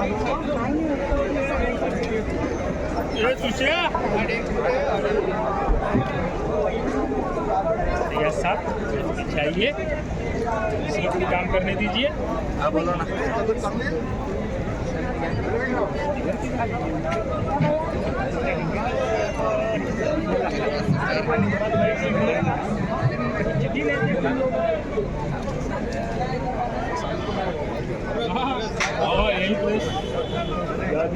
ये सुशिया भैया साहब पीछे आइए किसी को भी काम करने दीजिए हा ना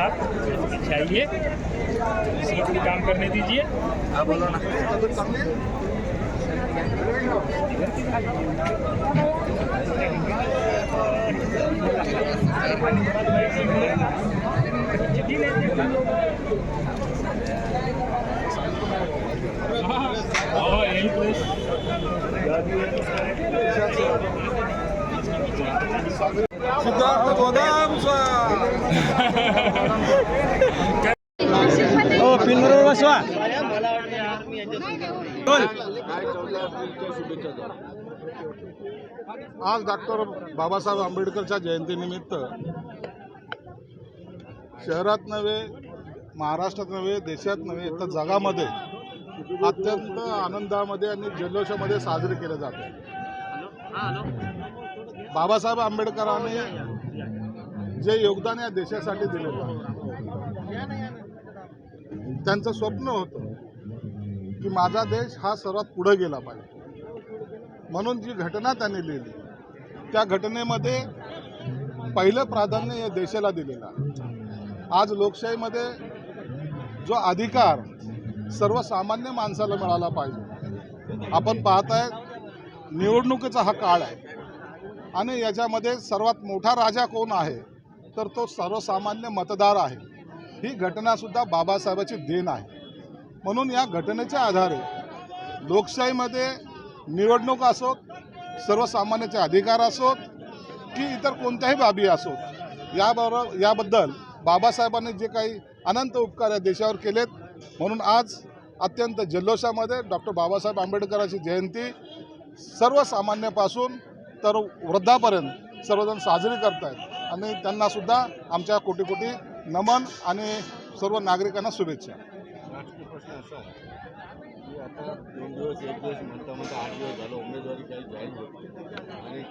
आइए किसी को भी काम करने दीजिए। बोला ना। हाँ सिद्धार्थ गोदाम हो पिनबरोबर बसवा. बोल. आज डॉक्टर बाबासाहेब आंबेडकरच्या जयंतीनिमित्त शहरात नव्हे महाराष्ट्रात नव्हे देशात नव्हे तर जगामध्ये अत्यंत आनंदामध्ये आणि जल्लोषामध्ये साजरे केले जाते. बाबासाहेब आंबेडकरांनी जे योगदान या देशासाठी दिलेलं आहे. त्यांचं स्वप्न होतं की माझा देश हा सर्वात पुढे गेला पाहिजे. म्हणून जी घटना त्यांनी लिहिली त्या घटनेमध्ये पहिलं प्राधान्य या देशाला दिलेलं आहे. आज लोकशाहीमध्ये जो अधिकार सर्वसामान्य माणसाला मिळाला पाहिजे. आपण पाहताय निवडणुकीचा हा काळ आहे. आणि याच्यामध्ये सर्वात मोठा राजा कोण आहे? तर तो सर्वसामान्य मतदार आहे. ही घटनासुद्धा बाबासाहेबाची देण आहे. म्हणून या घटनेच्या आधारे लोकशाहीमध्ये निवडणूक असोत सर्वसामान्याचे अधिकार असोत की इतर कोणत्याही बाबी असोत याबरोबर याबद्दल बाबासाहेबांनी जे काही अनंत उपकार या देशावर केलेत म्हणून आज अत्यंत जल्लोषामध्ये डॉक्टर बाबासाहेब आंबेडकरांची जयंती सर्वसामान्यापासून तर वृद्धापर्यंत सर्वजण साजरी करत आहेत आणि त्यांनासुद्धा आमच्या कोटी कोटी नमन आणि सर्व नागरिकांना शुभेच्छा. राजकीय प्रश्न असा आहे की आता दोन दिवस एक दिवस म्हणता म्हणता आठ दिवस झालं उमेदवारी काही जाहीर होती आणि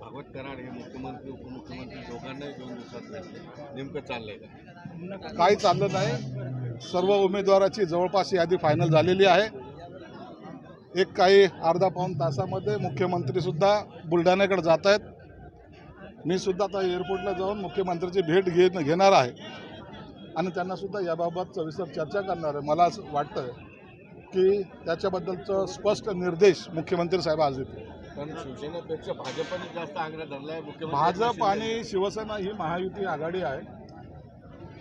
भागवत कराड हे मुख्यमंत्री उपमुख्यमंत्री दोघांनाही दोन दिवसात भेटले नेमकं चाललंय का? काही चाललं नाही. सर्व उमेदवाराची जवळपास यादी फायनल झालेली आहे. एक काही अर्धा पाऊण तासामध्ये मुख्यमंत्रीसुद्धा बुलढाण्याकडे जात आहेत. मी सुद्धा आता एअरपोर्टला जाऊन मुख्यमंत्र्याची भेट घे घेणार आहे. आणि त्यांनासुद्धा याबाबत सविस्तर चर्चा करणार आहे. मला असं वाटतं की त्याच्याबद्दलचं स्पष्ट निर्देश मुख्यमंत्री साहेब आज देतील. पण शिवसेनेपेक्षा भाजपने जास्त आग्रह धरला आहे भाजप आणि शिवसेना ही महायुती आघाडी आहे.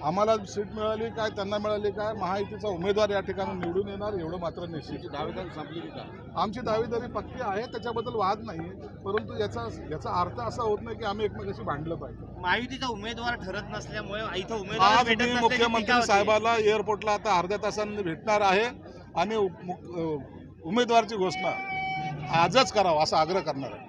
आम्हाला सीट मिळाली काय त्यांना मिळाली काय महायुतीचा उमेदवार या ठिकाणी निवडून येणार एवढं मात्र निश्चित. दावेदारी संपली की आमची दावेदारी पक्की आहे त्याच्याबद्दल वाद नाही परंतु याचा याचा अर्थ असा होत नाही की आम्ही एकमेकाशी भांडलं पाहिजे. महायुतीचा उमेदवार ठरत नसल्यामुळे इथं उमेदवार आज मी मुख्यमंत्री. साहेबाला एअरपोर्टला आता अर्ध्या तासांनी भेटणार आहे आणि उप- उमेदवारची घोषणा आजच करावं असा आग्रह करणार आहे.